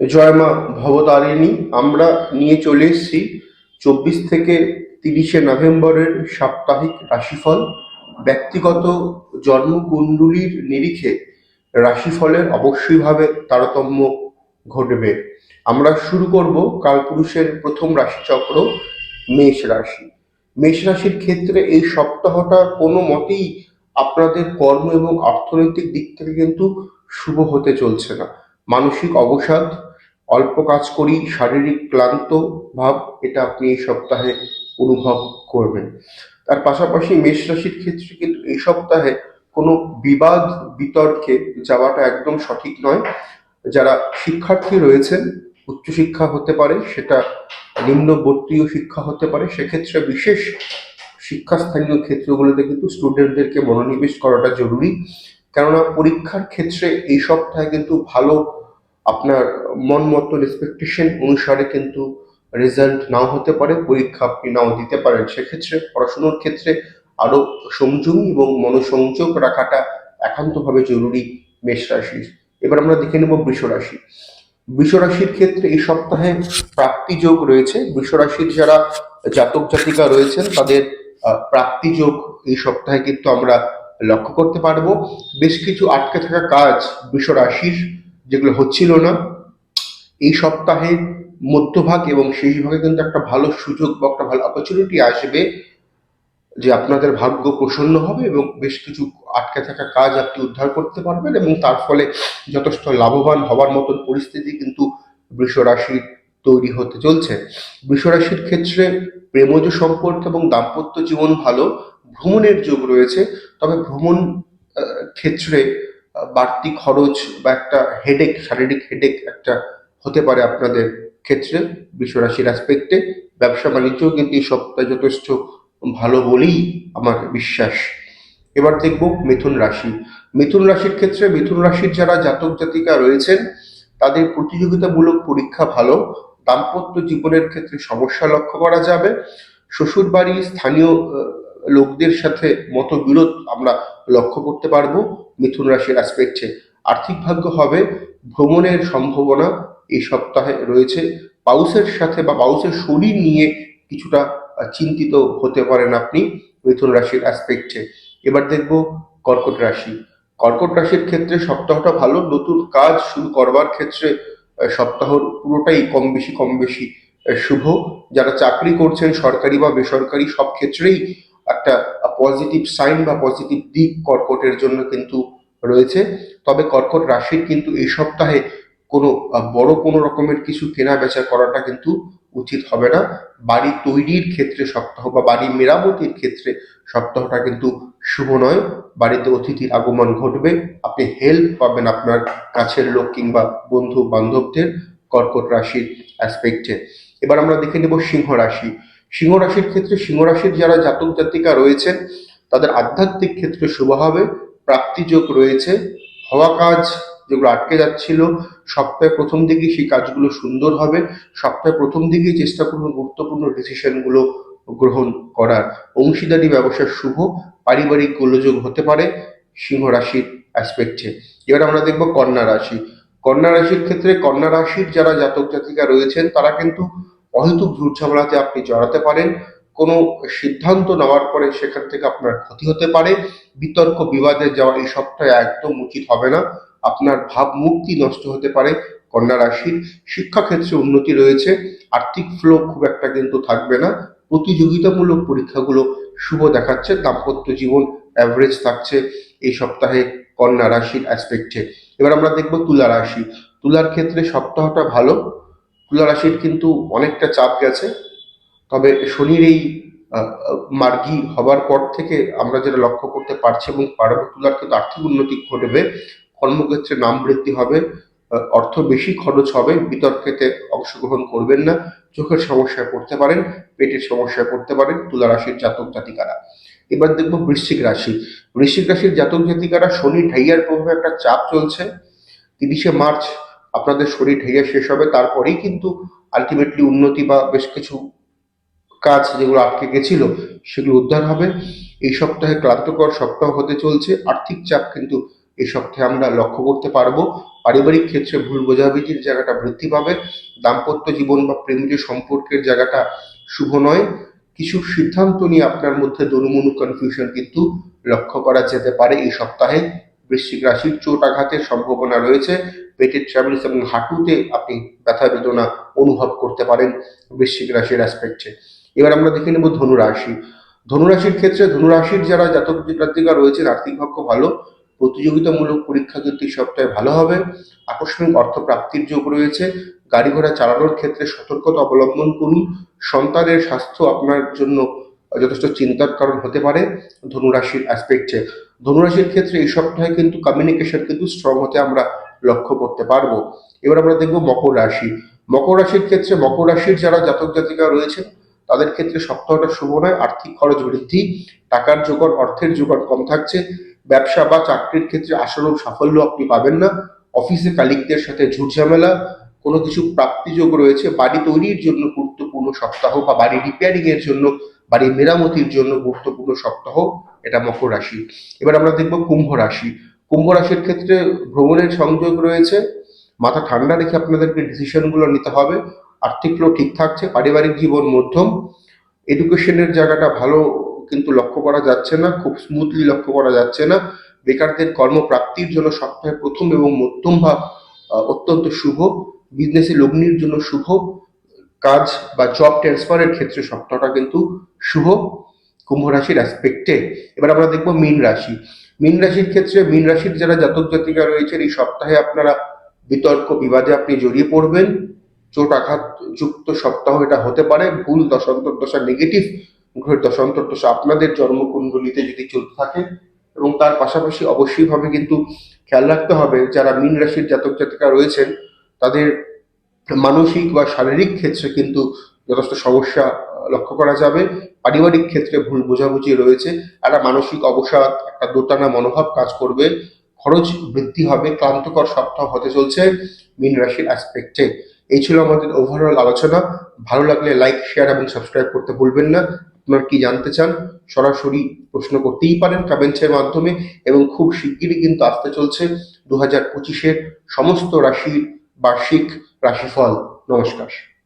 জয় মা ভবতারিণী, আমরা নিয়ে চলে এসেছি চব্বিশ থেকে তিরিশে নভেম্বরের সাপ্তাহিক রাশিফল। ব্যক্তিগত জন্মকুণ্ডলীর নিরিখে রাশিফলের অবশ্যইভাবে তারতম্য ঘটবে। আমরা শুরু করব কালপুরুষের প্রথম রাশিচক্র, মেষ রাশি। মেষ রাশির ক্ষেত্রে এই সপ্তাহটা কোনো মতেই আপনাদের কর্ম এবং অর্থনৈতিক দিক থেকে কিন্তু শুভ হতে চলছে না। মানসিক অবসাদ অল্প কাজ করি, শারীরিক ক্লান্ত ভাব, এটা আপনি এই সপ্তাহে অনুভব করবেন। তার পাশাপাশি মেষ রাশির ক্ষেত্রে কিন্তু এই সপ্তাহে কোনো বিবাদ, বিতর্কে যাওয়াটা একদম সঠিক নয়। যারা শিক্ষার্থী রয়েছেন, উচ্চশিক্ষা হতে পারে, সেটা নিম্নবর্তীয় শিক্ষা হতে পারে, সেক্ষেত্রে বিশেষ শিক্ষাস্থানীয় ক্ষেত্রগুলোতে কিন্তু স্টুডেন্টদেরকে মনোনিবেশ করাটা জরুরি। কেননা পরীক্ষার ক্ষেত্রে এই সপ্তাহে কিন্তু ভালো আপনার মন মতো রেসপেকটেশন অনুসারে কিন্তু রেজাল্ট নাও হতে পারে পরীক্ষা আপনি নাও দিতে পারেন। সেক্ষেত্রে পড়াশুনোর ক্ষেত্রে আরও সংযমী এবং মনোসংযোগ রাখাটা একান্তভাবে জরুরি মেষ রাশির। এবার আমরা দেখে নেব বৃষ রাশি। বৃষ রাশির ক্ষেত্রে এই সপ্তাহে প্রাপ্তি যোগ রয়েছে। বৃষ রাশির যারা জাতক জাতিকা রয়েছেন তাদের আহ, প্রাপ্তি যোগ এই সপ্তাহে কিন্তু আমরা লক্ষ্য করতে পারব। বেশ কিছু আটকে থাকা কাজ বৃষ রাশির যেগুলো হচ্ছিল না, এই সপ্তাহের মধ্যভাগ এবং শেষ ভাগে কিন্তু একটা ভালো সুযোগ বা একটা ভালো অপরচুনিটি আসবে যে আপনাদের ভাগ্য প্রসন্ন হবে এবং বেশ কিছু আটকে থাকা কাজ আপনি উদ্ধার করতে পারবেন এবং তার ফলে যথেষ্ট লাভবান হওয়ার মতন পরিস্থিতি কিন্তু বৃষ রাশির তৈরি হতে চলছে। বৃষ রাশির ক্ষেত্রে প্রেমজ সম্পর্ক এবং দাম্পত্য জীবন ভালো, ভ্রমণের যোগ রয়েছে, তবে ভ্রমণ ক্ষেত্রে বাড়তি খরচ বা একটা হেডেক শারীরিক হেডেক একটা হতে পারে আপনাদের ক্ষেত্রে, বিশ্বরাশির অ্যাসপেক্টে ব্যবসা বাণিজ্যও কিন্তু এই সপ্তাহে যথেষ্ট ভালো বলেই আমার বিশ্বাস। এবার দেখব মিথুন রাশি। মিথুন রাশির ক্ষেত্রে মিথুন রাশির যারা জাতক জাতিকা রয়েছেন, তাদের প্রতিযোগিতামূলক পরীক্ষা ভালো। দাম্পত্য জীবনের ক্ষেত্রে সমস্যা লক্ষ্য করা যাবে। শ্বশুর বাড়ির স্থানীয় লোকদের সাথে মতবিরোধ আমরা লক্ষ্য করতে পারব। মিথুন রাশির অ্যাসপেক্টে আর্থিক ভাগ্য হবে ভ্রমণের সম্ভাবনা এই সপ্তাহে রয়েছে। পাউসের সাথে বা পাউসের শরীর নিয়ে কিছুটা চিন্তিত হতে পারেন আপনি মিথুন রাশির অ্যাসপেক্টে এবার দেখব কর্কট রাশি। কর্কট রাশির ক্ষেত্রে সপ্তাহটা ভালো নতুন কাজ শুরু করবার ক্ষেত্রে আহ, সপ্তাহর পুরোটাই কম বেশি কম বেশি শুভ। যারা চাকরি করছেন সরকারি বা বেসরকারি সব ক্ষেত্রেই একটা পজিটিভ সাইন বা পজিটিভ দিক কর্কটের জন্য কিন্তু রয়েছে। তবে কর্কট রাশির কিন্তু এই সপ্তাহে কোনো বড় কোনো রকমের কিছু কেনা বেচা করাটা কিন্তু উচিত হবে না। বাড়ি তৈরির ক্ষেত্রে সপ্তাহ বা বাড়ি মেরামতির ক্ষেত্রে সপ্তাহটা কিন্তু শুভ নয়। বাড়িতে অতিথির আগমন ঘটবে। আপনি হেল্প পাবেন আপনার কাছের লোক কিংবা বন্ধু বান্ধবদের কর্কট রাশির অ্যাসপেক্টে এবার আমরা দেখে নেব সিংহ রাশি। সিংহ রাশির ক্ষেত্রে সিংহ রাশির যারা জাতক জাতিকা রয়েছেন, তাদের আধ্যাত্মিক ক্ষেত্রে শুভ হবে প্রাপ্তিযোগ রয়েছে, হওয়া কাজ যেগুলো আটকে যাচ্ছিল, সপ্তাহে প্রথম দিকে সেই কাজগুলো সুন্দর হবে, সপ্তাহে প্রথম দিকেই চেষ্টা করুন গুরুত্বপূর্ণ ডিসিশনগুলো গ্রহণ করার অংশীদারি ব্যবসা শুভ, পারিবারিক গোলযোগ হতে পারে সিংহ রাশির অ্যাসপেক্টে এবার আমরা দেখব কন্যা রাশি। কন্যা রাশির ক্ষেত্রে কন্যা রাশির যারা জাতক জাতিকা রয়েছেন, তারা কিন্তু অহেতুক ঝুট ঝামেলাতে আপনি জড়াতে পারেন। কোনো সিদ্ধান্ত নেওয়ার পরে সেখান থেকে আপনার ক্ষতি হতে পারে। বিতর্ক বিবাদে যাওয়া এই সপ্তাহে একদম উচিত হবে না। আপনার ভাবমূর্তি নষ্ট হতে পারে কন্যা রাশির। শিক্ষাক্ষেত্রে উন্নতি রয়েছে। আর্থিক ফ্লো খুব একটা কিন্তু থাকবে না। প্রতিযোগিতামূলক পরীক্ষাগুলো শুভ দেখাচ্ছে। দাম্পত্য জীবন অ্যাভারেজ থাকছে এই সপ্তাহে কন্যা রাশির অ্যাসপেক্টে এবার আমরা দেখব তুলা রাশি। তুলার ক্ষেত্রে সপ্তাহটা ভালো। তুলা রাশির কিন্তু অনেকটা চাপ গেছে। তবে শনির এই আহ, হবার পর থেকে আমরা যেটা লক্ষ্য করতে পারছি এবং পারব তুলার কিন্তু আর্থিক উন্নতি ঘটবে কর্মক্ষেত্রে নাম বৃদ্ধি হবে অর্থ বেশি খরচ হবে বিতর্কেতে অংশগ্রহণ করবেন না চোখের সমস্যায় পড়তে পারেন পেটের সমস্যায় পড়তে পারেন তুলা রাশির জাতক জাতিকারা। এবার দেখব বৃশ্চিক রাশি। বৃশ্চিক রাশির জাতক জাতিকারা শনি ঢাইয়ার প্রভাবে একটা চাপ চলছে। তিরিশে মার্চ আপনাদের শরীর ঢেইয়া শেষ হবে, তারপরেই কিন্তু আলটিমেটলি উন্নতি বা বেশ কিছু কাজ যেগুলো আটকে গেছিল সেগুলো উদ্ধার হবে। এই সপ্তাহে ক্লান্তকর সপ্তাহ হতে চলছে, আর্থিক চাপ কিন্তু এই সপ্তাহে আমরা লক্ষ্য করতে পারব। পারিবারিক ক্ষেত্রে ভুল বোঝাবুঝির জায়গাটা বৃদ্ধি পাবে, দাম্পত্য জীবন বা প্রেমজ সম্পর্কের জায়গাটা শুভ নয়, কিছু সিদ্ধান্ত নিয়ে আপনার মধ্যে দনুমনু কনফিউশন কিন্তু লক্ষ্য করা যেতে পারে এই সপ্তাহে। বৃশ্চিক রাশির চোট আঘাতের সম্ভাবনা রয়েছে। পেটের ট্রাভেলস এবং হাঁটুতে আপনি ব্যথা বেদনা অনুভব করতে পারেন বৃশ্চিক রাশির অ্যাসপেক্টে এবার আমরা দেখে নেব ধনুরাশি। ধনুরাশির ক্ষেত্রে ধনুরাশির যারা জাতক জাতিকা রয়েছেন, আর্থিক ভাগ্য ভালো, প্রতিযোগিতামূলক পরীক্ষা কিন্তু এই সপ্তাহে ভালো হবে, আকস্মিক অর্থ প্রাপ্তির যোগ রয়েছে গাড়ি ঘোড়া চালানোর ক্ষেত্রে সতর্কতা অবলম্বন করুন, সন্তানের স্বাস্থ্য আপনার জন্য যথেষ্ট চিন্তার কারণ হতে পারে ধনুরাশির অ্যাসপেক্টে ধনুরাশির ক্ষেত্রে এই সপ্তাহে কিন্তু কমিউনিকেশন কিন্তু স্ট্রং হতে আমরা লক্ষ্য করতে পারব। এবার আমরা দেখব মকর রাশি। মকর রাশির ক্ষেত্রে মকর রাশির যারা জাতক জাতিকা রয়েছেন, তাদের ক্ষেত্রে সপ্তাহটা শুভ নয়, আর্থিক খরচ বৃদ্ধি, টাকার জোগাড় অর্থের জোগাড় কম থাকছে, ব্যবসা বা চাকরির ক্ষেত্রে আশানুরূপ সাফল্য আপনি পাবেন না, অফিসে কালিকদের সাথে ঝুটঝামেলা, কোনো কিছু প্রাপ্তিযোগ রয়েছে, বাড়ি তৈরির জন্য গুরুত্বপূর্ণ সপ্তাহ বা বাড়ি রিপেয়ারিং এর জন্য, বাড়ি মেরামতির জন্য গুরুত্বপূর্ণ সপ্তাহ এটা মকর রাশি। এবার আমরা দেখব কুম্ভ রাশি। কুম্ভ রাশির ক্ষেত্রে ভ্রমণের সংযোগ রয়েছে। মাথা ঠান্ডা রেখে আপনাদেরকে ডিসিশনগুলো নিতে হবে। আর্থিক ফ্লো ঠিক থাকছে পারিবারিক জীবন মধ্যম। এডুকেশনের জায়গাটা ভালো কিন্তু লক্ষ্য করা যাচ্ছে না খুব স্মুথলি লক্ষ্য করা যাচ্ছে না। বেকারদের কর্মপ্রাপ্তির জন্য সপ্তাহের প্রথম এবং মধ্যম আহ, অত্যন্ত শুভ। বিজনেসে লগ্নির জন্য শুভ। কাজ বা জব ট্রান্সফারের ক্ষেত্রে সপ্তাহটা কিন্তু শুভ। কুম্ভ রাশির অ্যাসপেক্টে এবার আমরা দেখব মীন রাশি। মীন রাশির ক্ষেত্রে মীন রাশির যারা জাতক জাতিকা রয়েছেন, এই সপ্তাহে আপনারা বিতর্ক বিবাদে আপনি জড়িয়ে পড়বেন। চোট আঘাত যুক্ত সপ্তাহ এটা হতে পারে। ভুল দশান্তর দশা নেগেটিভ গ্রহের দশান্তর দশা আপনাদের জন্মকুণ্ডলিতে যদি চলতে থাকে। এবং তার পাশাপাশি অবশ্যই ভাবে কিন্তু খেয়াল রাখতে হবে, যারা মীন রাশির জাতক জাতিকা রয়েছেন, তাদের মানসিক বা শারীরিক ক্ষেত্রে কিন্তু যথেষ্ট সমস্যা লক্ষ্য করা যাবে। পারিবারিক ক্ষেত্রে ভুল বোঝাবুঝি রয়েছে। একটা মানসিক অবসাদ, একটা দোটানা মনোভাব কাজ করবে। খরচ বৃদ্ধি হবে, ক্লান্তকর সপ্তাহ হতে চলছে মীন রাশির অ্যাসপেক্টে এই ছিল আমাদের ওভারঅল আলোচনা। ভালো লাগলে লাইক শেয়ার এবং সাবস্ক্রাইব করতে ভুলবেন না। আপনার কি জানতে চান? সরাসরি প্রশ্ন করতেই পারেন কমেন্টসের মাধ্যমে এবং খুব শিগগিরই কিন্তু আসতে চলছে দু হাজার পঁচিশের সমস্ত রাশির বার্ষিক রাশিফল। নমস্কার।